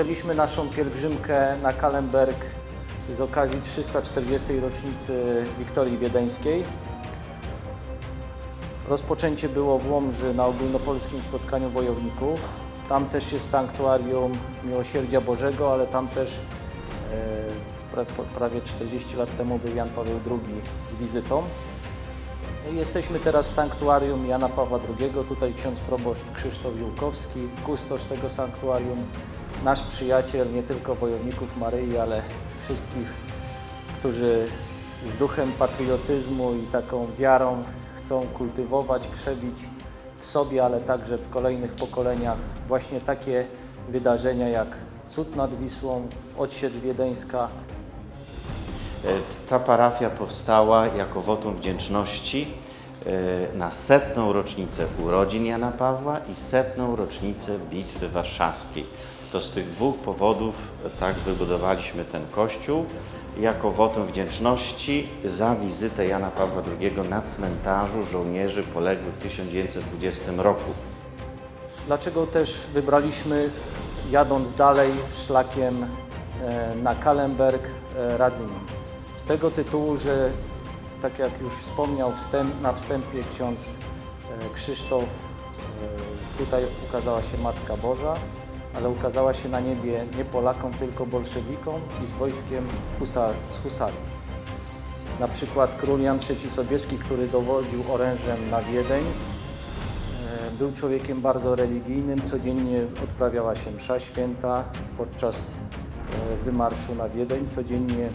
Rozpoczęliśmy naszą pielgrzymkę na Kalemberg z okazji 340. rocznicy Wiktorii Wiedeńskiej. Rozpoczęcie było w Łomży na ogólnopolskim spotkaniu wojowników. Tam też jest sanktuarium Miłosierdzia Bożego, ale tam też e, prawie 40 lat temu był Jan Paweł II z wizytą. No Jesteśmy teraz w sanktuarium Jana Pawła II. Tutaj ksiądz proboszcz Krzysztof Ziółkowski, kustosz tego sanktuarium, nasz przyjaciel nie tylko wojowników Maryi, ale wszystkich, którzy z, z duchem patriotyzmu i taką wiarą chcą kultywować, krzewić w sobie, ale także w kolejnych pokoleniach właśnie takie wydarzenia jak Cud nad Wisłą, Odsiecz Wiedeńska, E, Ta parafia powstała jako wotum wdzięczności e, na setną rocznicę urodzin Jana Pawła i setną rocznicę Bitwy Warszawskiej. To z tych dwóch powodów tak wybudowaliśmy ten kościół jako wotum wdzięczności za wizytę Jana Pawła II na cmentarzu żołnierzy poległych w 1920 roku. Dlaczego też wybraliśmy, jadąc dalej szlakiem e, na Kalemberg, e, Radzymin? Z tego tytułu, że tak jak już wspomniał wstęp, na wstępie ksiądz e, Krzysztof, tutaj ukazała się Matka Boża, ale ukazała się na niebie nie Polakom, tylko bolszewikom i z wojskiem husar, z husarii. Na przykład król Jan III Sobieski, który dowodził orężem na Wiedeń, E, Był człowiekiem bardzo religijnym, codziennie odprawiała się msza święta podczas e, wymarszu na Wiedeń, codziennie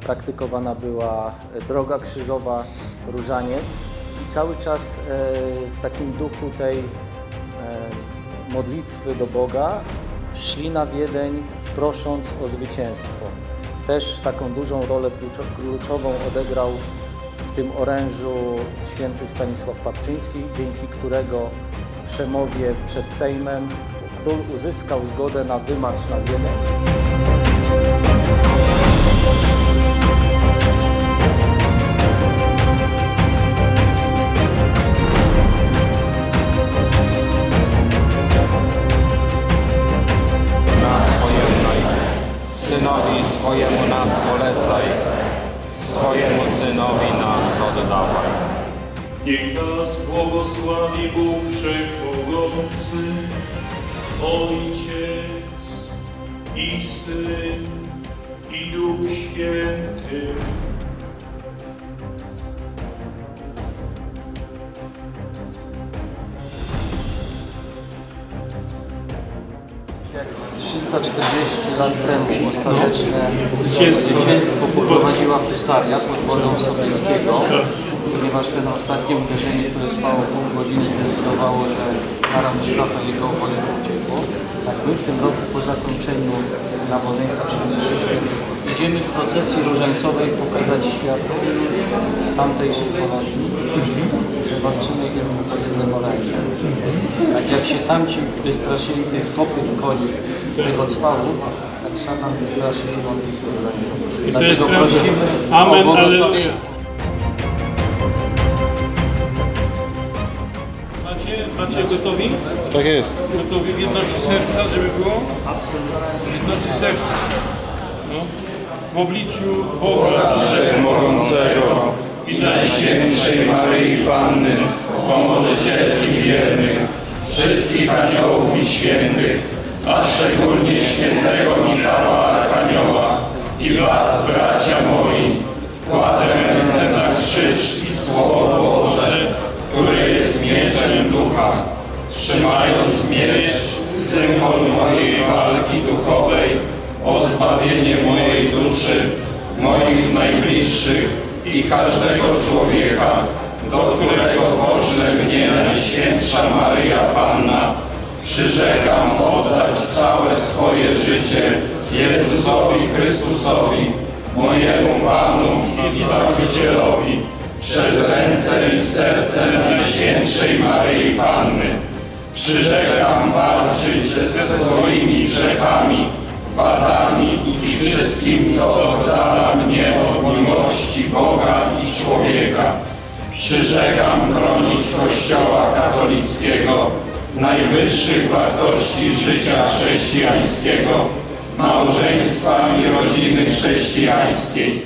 praktykowana była e, droga krzyżowa, różaniec i cały czas w takim duchu tej modlitwy do Boga szli na Wiedeń prosząc o zwycięstwo. Też taką dużą rolę kluczo- kluczową odegrał w tym orężu święty Stanisław Papczyński, dzięki którego przemowie przed Sejmem król uzyskał zgodę na wymarsz na Wiedeń. 340 lat temu ostateczne zwycięstwo poprowadziła husaria pod wodzą Sobieskiego, ponieważ ten ostatnie uderzenie, które trwało pół godziny, zdecydowało, że Mustafa i jego wojsko uciekło. Tak my w tym roku po zakończeniu nabożeństwa idziemy w procesji różańcowej pokazać światu tamtejszej Holandii, że walczymy pod jednym orężem. Tak jak się tamci wystraszyli tych kopyt koni z tego cwalu, tak szatan wystraszy się modlitwy różańcowej. to jest Dlatego prosimy Amen, o błogosławieństwo. Macie, macie gotowi? Tak jest. Gotowi w jedności serca, żeby było? Absolutnie. W jedności serca. No. W obliczu Boga Wszechmogącego i Najświętszej Maryi Panny, Wspomożycielki wiernych, wszystkich aniołów i świętych, a szczególnie świętego Michała Archanioła i was, bracia moi, kładę ręce na krzyż i Słowo Boże, które jest mieczem ducha, trzymając miecz, symbol mojej walki duchowej, o zbawienie mojej duszy, moich najbliższych i każdego człowieka, do którego pożle mnie Najświętsza Maria Panna, przyrzekam oddać całe swoje życie Jezusowi Chrystusowi, mojemu Panu i Zbawicielowi, przez ręce i serce Najświętszej Maryi Panny. Przyrzekam walczyć ze swoimi grzechami, wadami i wszystkim, co oddala mnie od miłości Boga i człowieka. Przyrzekam bronić Kościoła katolickiego, najwyższych wartości życia chrześcijańskiego, małżeństwa i rodziny chrześcijańskiej.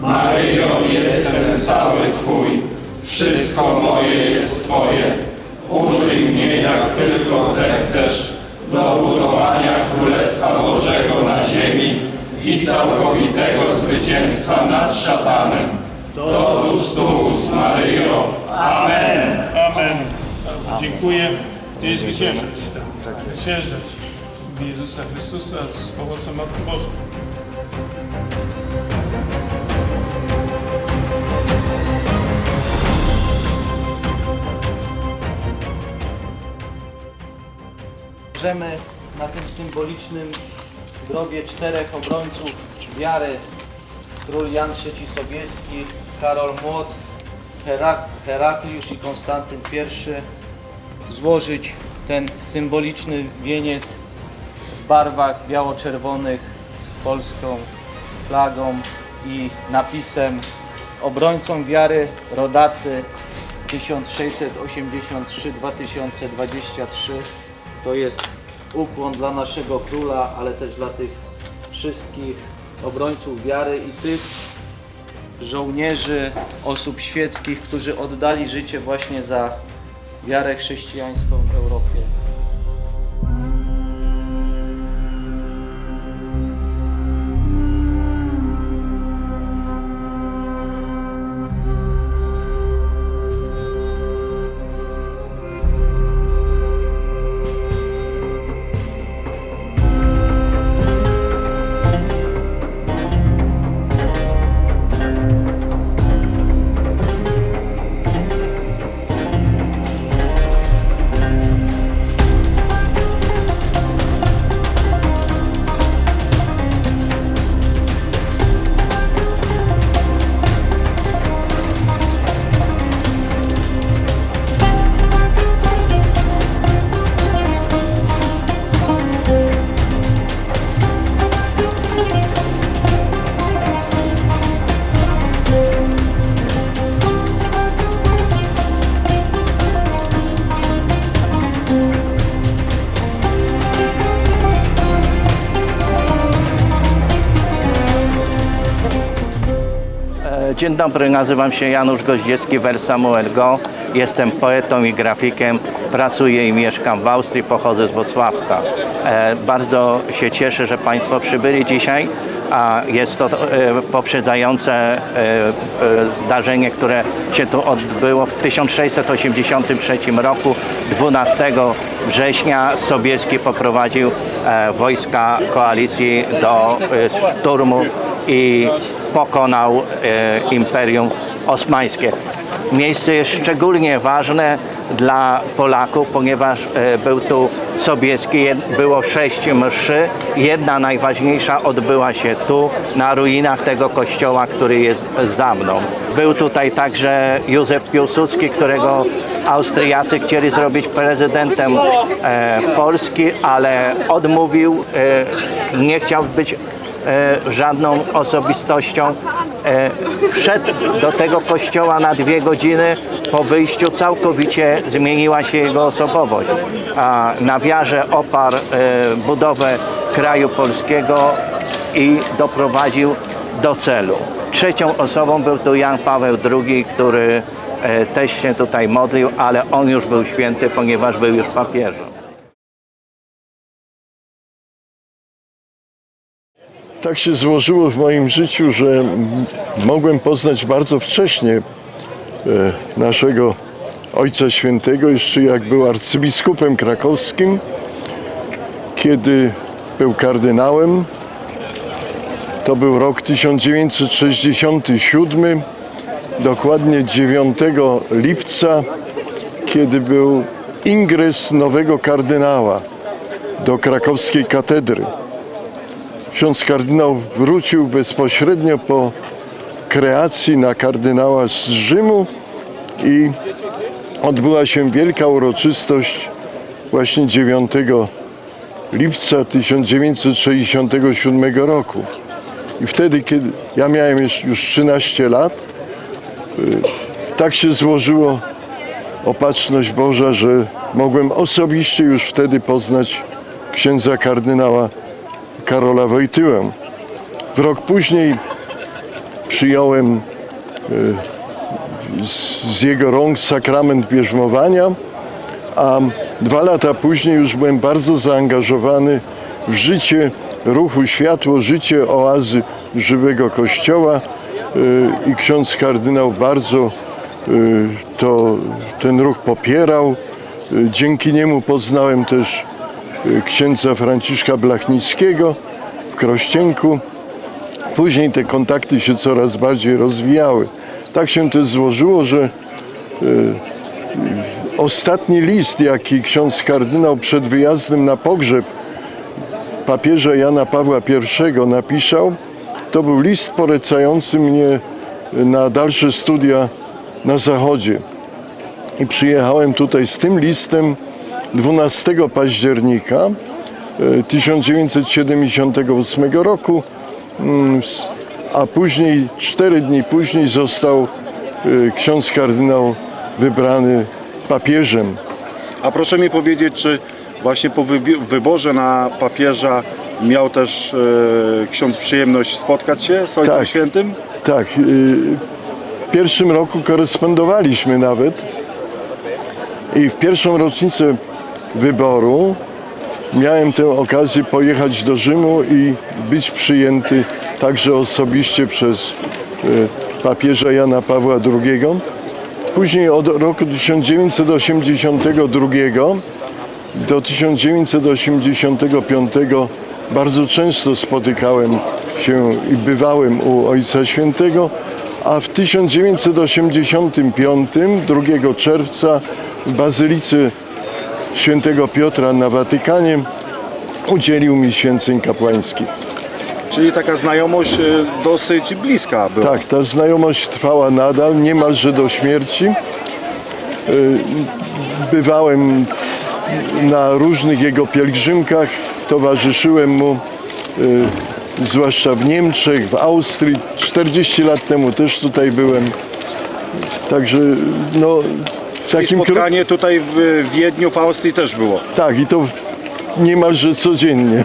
Maryjo, jestem cały Twój, wszystko moje jest Twoje. Użyj mnie jak tylko zechcesz do budowania Królestwa Bożego na ziemi i całkowitego zwycięstwa nad szatanem. Do Chrystus Maryjo. Amen. Amen. Dziękuję. Ty zwyciężać. Zwyciężać. W imię Jezusa Chrystusa z pomocą Matki Bożej. Bierzemy na tym symbolicznym grobie czterech obrońców wiary. Król Jan III Sobieski, Karol Młot, Herak Herakliusz i Konstantyn I. Złożyć ten symboliczny wieniec w barwach biało-czerwonych z polską flagą i napisem Obrońcom wiary rodacy 1683-2023 to jest ukłon dla naszego króla, ale też dla tych wszystkich obrońców wiary i tych żołnierzy, osób świeckich, którzy oddali życie właśnie za wiarę chrześcijańską w Europie. Dobry, nazywam się Janusz Goździecki, Wer Samuel Go. Jestem poetą i grafikiem, pracuję i mieszkam w Austrii, pochodzę z Wrocławka. E, Bardzo się cieszę, że Państwo przybyli dzisiaj, a jest to e, poprzedzające e, zdarzenie, które się tu odbyło w 1683 roku, 12 września Sobieski poprowadził wojska koalicji do szturmu i pokonał e, Imperium Osmańskie. Miejsce jest szczególnie ważne dla Polaków, ponieważ e, był tu Sobieski, jed- było sześć mszy. Jedna najważniejsza odbyła się tu, na ruinach tego kościoła, który jest za mną. Był tutaj także Józef Piłsudski, którego Austriacy chcieli zrobić prezydentem e, Polski, ale odmówił, nie chciał być żadną osobistością. E, wszedł do tego kościoła na dwie godziny. Po wyjściu całkowicie zmieniła się jego osobowość. A na wiarze oparł e, budowę kraju polskiego i doprowadził do celu. Trzecią osobą był tu Jan Paweł II, który e, też się tutaj modlił, ale on już był święty, ponieważ był już papieżem. Tak się złożyło w moim życiu, że mogłem poznać bardzo wcześnie e, naszego Ojca Świętego, jeszcze jak był arcybiskupem krakowskim, kiedy był kardynałem. To był rok 1967, dokładnie 9 lipca, kiedy był ingres nowego kardynała do krakowskiej katedry. Ksiądz kardynał wrócił bezpośrednio po kreacji na kardynała z Rzymu i odbyła się wielka uroczystość właśnie 9 lipca 1967 roku. I wtedy, kiedy ja miałem już, już 13 lat, y, tak się złożyło opatrzność Boża, że mogłem osobiście już wtedy poznać księdza kardynała Karola Wojtyłę. W rok później przyjąłem y, z, jego rąk sakrament bierzmowania, a dwa lata później już byłem bardzo zaangażowany w życie ruchu Światło, życie oazy żywego Kościoła y, i ksiądz kardynał bardzo y, to, ten ruch popierał. Dzięki niemu poznałem też księdza Franciszka Blachnickiego w Krościenku. Później te kontakty się coraz bardziej rozwijały. Tak się też złożyło, że Ostatni list, jaki ksiądz kardynał przed wyjazdem na pogrzeb papieża Jana Pawła I napisał, to był list polecający mnie na dalsze studia na Zachodzie. I przyjechałem tutaj z tym listem 12 października e, 1978 roku, mm, a później, cztery dni później został e, ksiądz kardynał wybrany papieżem. A proszę mi powiedzieć, czy właśnie po wyborze na papieża miał też e, ksiądz przyjemność spotkać się z Ojcem Tak. Świętym? Tak, w pierwszym roku korespondowaliśmy nawet i w pierwszą rocznicę wyboru miałem tę okazję pojechać do Rzymu i być przyjęty także osobiście przez y, papieża Jana Pawła II. Później od roku 1982 do 1985 bardzo często spotykałem się i bywałem u Ojca Świętego, a w 1985, 2 czerwca w Bazylice Świętego Piotra na Watykanie udzielił mi święceń kapłańskich. Czyli taka znajomość e, dosyć bliska była. Tak, ta znajomość trwała nadal, niemalże do śmierci. Y, Bywałem na różnych jego pielgrzymkach, towarzyszyłem mu, y, zwłaszcza w Niemczech, w Austrii. 40 lat temu też tutaj byłem. Także no, takim kró- spotkanie tutaj w Wiedniu, w Austrii też było. Tak, i to niemalże codziennie. E,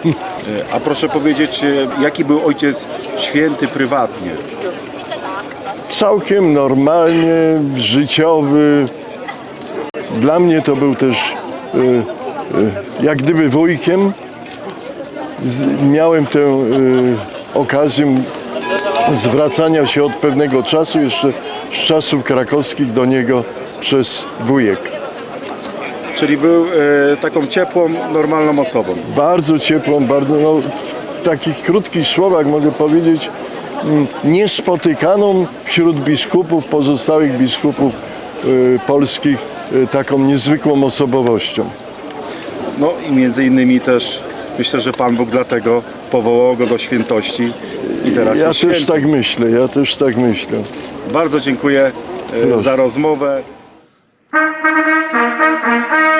A proszę powiedzieć, e, jaki był Ojciec Święty prywatnie? całkiem normalnie, życiowy. Dla mnie to był też y, jak gdyby wujkiem. Z, miałem tę okazję zwracania się od pewnego czasu, jeszcze z czasów krakowskich do niego przez wujek. Czyli był e, taką ciepłą, normalną osobą. Bardzo ciepłą, bardzo, no, w takich krótkich słowach mogę powiedzieć, mm, niespotykaną wśród biskupów, pozostałych biskupów y, polskich, y, taką niezwykłą osobowością. No i między innymi też myślę, że Pan Bóg dlatego powołał go do świętości i teraz Ja jest też święty. tak myślę, ja też tak myślę. Bardzo dziękuję e, Proszę. za rozmowę. Thank you.